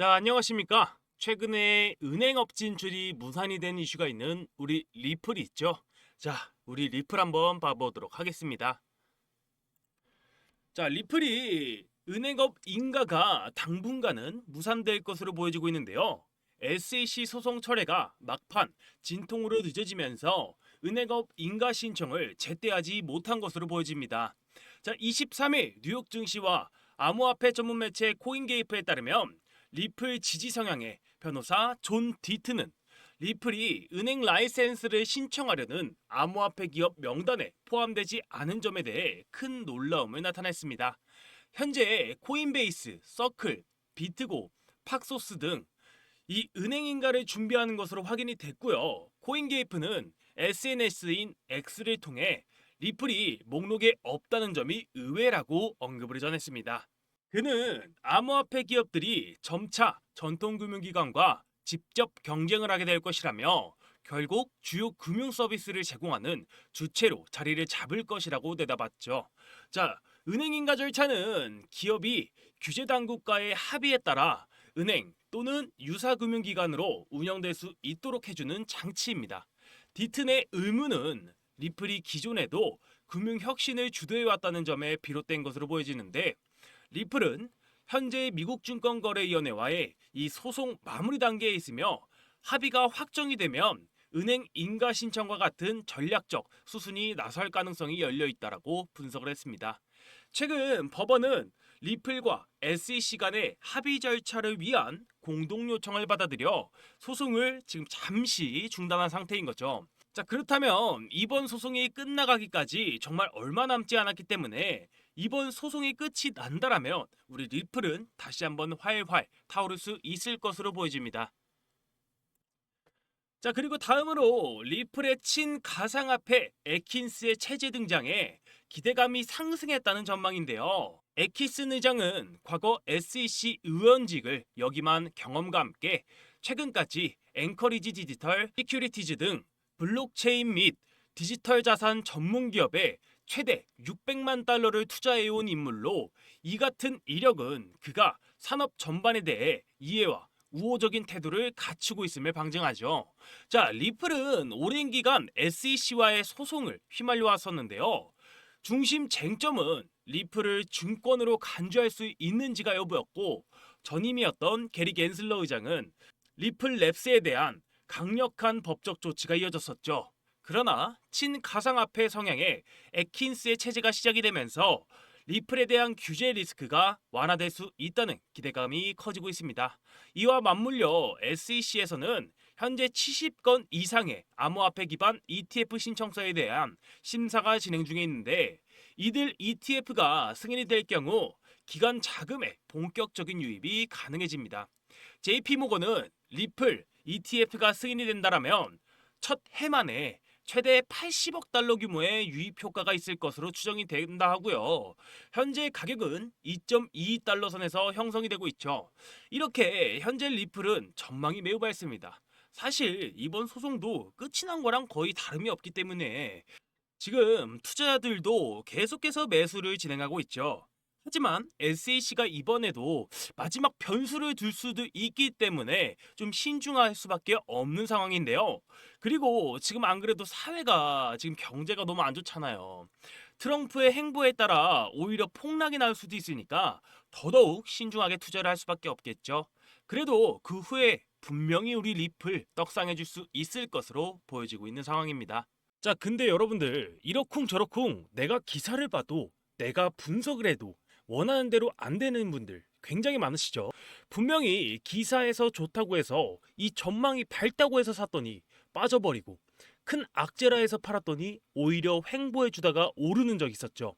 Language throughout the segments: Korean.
자, 안녕하십니까? 최근에 은행업 진출이 무산이 된 이슈가 있는 우리 리플이 있죠. 자, 우리 리플 한번 봐보도록 하겠습니다. 자, 리플이 은행업 인가가 당분간은 무산될 것으로 보여지고 있는데요. SEC 소송 철회가 막판 진통으로 늦어지면서 은행업 인가 신청을 제때 하지 못한 것으로 보여집니다. 자, 23일 뉴욕 증시와 암호화폐 전문 매체 코인게이프에 따르면 리플 지지 성향의 변호사 존 디트는 리플이 은행 라이센스를 신청하려는 암호화폐 기업 명단에 포함되지 않은 점에 대해 큰 놀라움을 나타냈습니다. 현재 코인베이스, 서클, 비트고, 팍소스 등 이 은행 인가를 준비하는 것으로 확인이 됐고요. 코인게이프는 SNS인 X를 통해 리플이 목록에 없다는 점이 의외라고 언급을 전했습니다. 그는 암호화폐 기업들이 점차 전통 금융기관과 직접 경쟁을 하게 될 것이라며 결국 주요 금융 서비스를 제공하는 주체로 자리를 잡을 것이라고 내다봤죠. 자, 은행인가 절차는 기업이 규제 당국과의 합의에 따라 은행 또는 유사 금융기관으로 운영될 수 있도록 해주는 장치입니다. 디튼의 의무는 리플이 기존에도 금융혁신을 주도해왔다는 점에 비롯된 것으로 보여지는데 리플은 현재 미국 증권거래위원회와의 이 소송 마무리 단계에 있으며 합의가 확정이 되면 은행 인가 신청과 같은 전략적 수순이 나설 가능성이 열려 있다라고 분석을 했습니다. 최근 법원은 리플과 SEC 간의 합의 절차를 위한 공동 요청을 받아들여 소송을 지금 잠시 중단한 상태인 거죠. 자, 그렇다면 이번 소송이 끝나가기까지 정말 얼마 남지 않았기 때문에 이번 소송이 끝이 난다라면 우리 리플은 다시 한번 활활 타오를 수 있을 것으로 보여집니다. 자, 그리고 다음으로 리플의 친 가상화폐 에킨스의 체제 등장에 기대감이 상승했다는 전망인데요. 에키슨 의장은 과거 SEC 의원직을 역임한 경험과 함께 최근까지 앵커리지 디지털, 시큐리티즈 등 블록체인 및 디지털 자산 전문 기업에 최대 600만 달러를 투자해온 인물로 이 같은 이력은 그가 산업 전반에 대해 이해와 우호적인 태도를 갖추고 있음을 방증하죠. 자, 리플은 오랜 기간 SEC와의 소송을 휘말려 왔었는데요. 중심 쟁점은 리플을 증권으로 간주할 수 있는지가 여부였고 전임이었던 게리 겐슬러 의장은 리플 랩스에 대한 강력한 법적 조치가 이어졌었죠. 그러나 친 가상화폐 성향의 에킨스의 체제가 시작이 되면서 리플에 대한 규제 리스크가 완화될 수 있다는 기대감이 커지고 있습니다. 이와 맞물려 SEC에서는 현재 70건 이상의 암호화폐 기반 ETF 신청서에 대한 심사가 진행 중에 있는데 이들 ETF가 승인이 될 경우 기관 자금의 본격적인 유입이 가능해집니다. JP모건은 리플 ETF가 승인이 된다라면 첫 해만에 최대 80억 달러 규모의 유입 효과가 있을 것으로 추정이 된다 하고요. 현재 가격은 2.22달러 선에서 형성이 되고 있죠. 이렇게 현재 리플은 전망이 매우 밝습니다. 사실 이번 소송도 끝이 난 거랑 거의 다름이 없기 때문에 지금 투자자들도 계속해서 매수를 진행하고 있죠. 하지만 SAC가 이번에도 마지막 변수를 둘 수도 있기 때문에 좀 신중할 수밖에 없는 상황인데요. 그리고 지금 안 그래도 사회가 지금 경제가 너무 안 좋잖아요. 트럼프의 행보에 따라 오히려 폭락이 날 수도 있으니까 더더욱 신중하게 투자를 할 수밖에 없겠죠. 그래도 그 후에 분명히 우리 리플 떡상해 줄 수 있을 것으로 보여지고 있는 상황입니다. 자, 근데 여러분들 이러쿵 저러쿵 내가 기사를 봐도 내가 분석을 해도 원하는 대로 안 되는 분들 굉장히 많으시죠. 분명히 기사에서 좋다고 해서 이 전망이 밝다고 해서 샀더니 빠져버리고 큰 악재라 해서 팔았더니 오히려 횡보해 주다가 오르는 적 있었죠.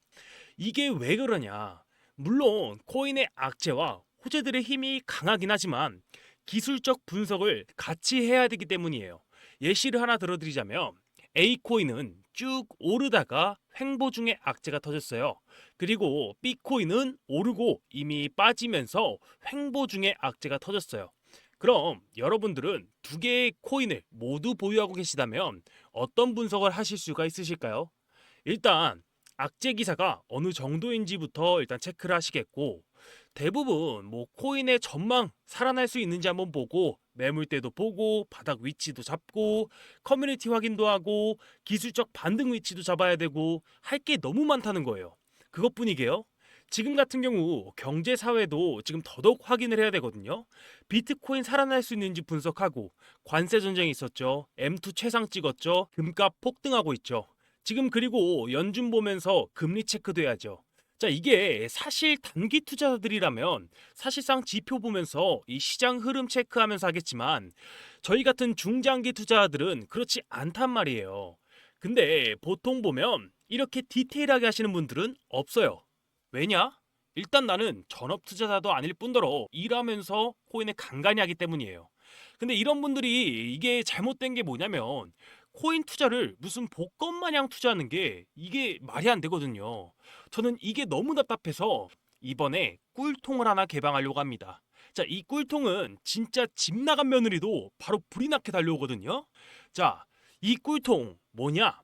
이게 왜 그러냐? 물론 코인의 악재와 호재들의 힘이 강하긴 하지만 기술적 분석을 같이 해야 되기 때문이에요. 예시를 하나 들어드리자면 A코인은 쭉 오르다가 횡보 중에 악재가 터졌어요. 그리고 B코인은 오르고 이미 빠지면서 횡보 중에 악재가 터졌어요. 그럼 여러분들은 두 개의 코인을 모두 보유하고 계시다면 어떤 분석을 하실 수가 있으실까요? 일단 악재 기사가 어느 정도인지부터 일단 체크를 하시겠고 대부분 뭐 코인의 전망 살아날 수 있는지 한번 보고 매물대도 보고 바닥 위치도 잡고 커뮤니티 확인도 하고 기술적 반등 위치도 잡아야 되고 할 게 너무 많다는 거예요. 그것뿐이게요. 지금 같은 경우 경제 사회도 지금 더더욱 확인을 해야 되거든요. 비트코인 살아날 수 있는지 분석하고 관세 전쟁이 있었죠. M2 최상 찍었죠. 금값 폭등하고 있죠. 지금 그리고 연준 보면서 금리 체크돼야죠. 자, 이게 사실 단기 투자자들이라면 사실상 지표 보면서 이 시장 흐름 체크하면서 하겠지만 저희 같은 중장기 투자자들은 그렇지 않단 말이에요. 근데 보통 보면 이렇게 디테일하게 하시는 분들은 없어요. 왜냐? 일단 나는 전업 투자자도 아닐 뿐더러 일하면서 코인에 간간히 하기 때문이에요. 근데 이런 분들이 이게 잘못된 게 뭐냐면 코인 투자를 무슨 복권 마냥 투자하는 게 이게 말이 안 되거든요. 저는 이게 너무 답답해서 이번에 꿀통을 하나 개방하려고 합니다. 자, 이 꿀통은 진짜 집 나간 며느리도 바로 불이 나게 달려오거든요. 자, 이 꿀통 뭐냐?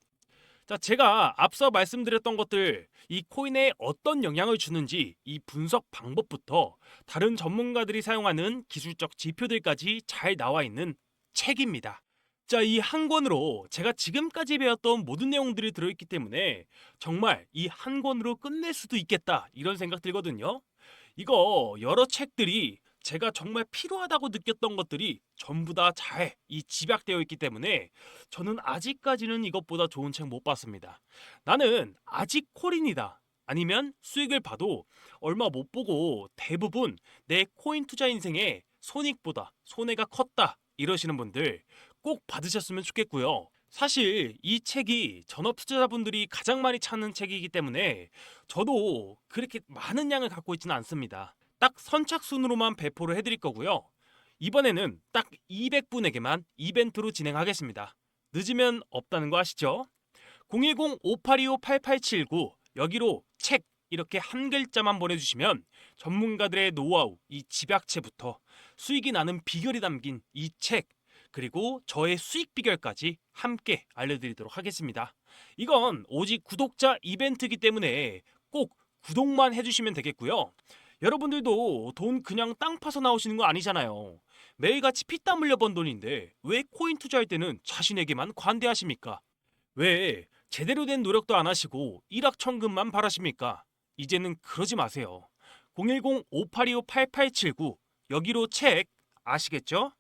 자, 제가 앞서 말씀드렸던 것들 이 코인에 어떤 영향을 주는지 이 분석 방법부터 다른 전문가들이 사용하는 기술적 지표들까지 잘 나와 있는 책입니다. 자, 이 한 권으로 제가 지금까지 배웠던 모든 내용들이 들어있기 때문에 정말 이 한 권으로 끝낼 수도 있겠다 이런 생각 들거든요. 이거 여러 책들이 제가 정말 필요하다고 느꼈던 것들이 전부 다 잘 이 집약되어 있기 때문에 저는 아직까지는 이것보다 좋은 책 못 봤습니다. 나는 아직 콜인이다. 아니면 수익을 봐도 얼마 못 보고 대부분 내 코인 투자 인생에 손익보다 손해가 컸다 이러시는 분들 꼭 받으셨으면 좋겠고요. 사실 이 책이 전업 투자자분들이 가장 많이 찾는 책이기 때문에 저도 그렇게 많은 양을 갖고 있지는 않습니다. 딱 선착순으로만 배포를 해드릴 거고요. 이번에는 딱 200분에게만 이벤트로 진행하겠습니다. 늦으면 없다는 거 아시죠? 010-5825-8879 여기로 책 이렇게 한 글자만 보내주시면 전문가들의 노하우, 이 집약체부터 수익이 나는 비결이 담긴 이 책, 그리고 저의 수익 비결까지 함께 알려드리도록 하겠습니다. 이건 오직 구독자 이벤트이기 때문에 꼭 구독만 해주시면 되겠고요. 여러분들도 돈 그냥 땅 파서 나오시는 거 아니잖아요. 매일같이 피땀 흘려 번 돈인데 왜 코인 투자할 때는 자신에게만 관대하십니까? 왜 제대로 된 노력도 안 하시고 일확천금만 바라십니까? 이제는 그러지 마세요. 010-5825-8879 여기로 책 아시겠죠?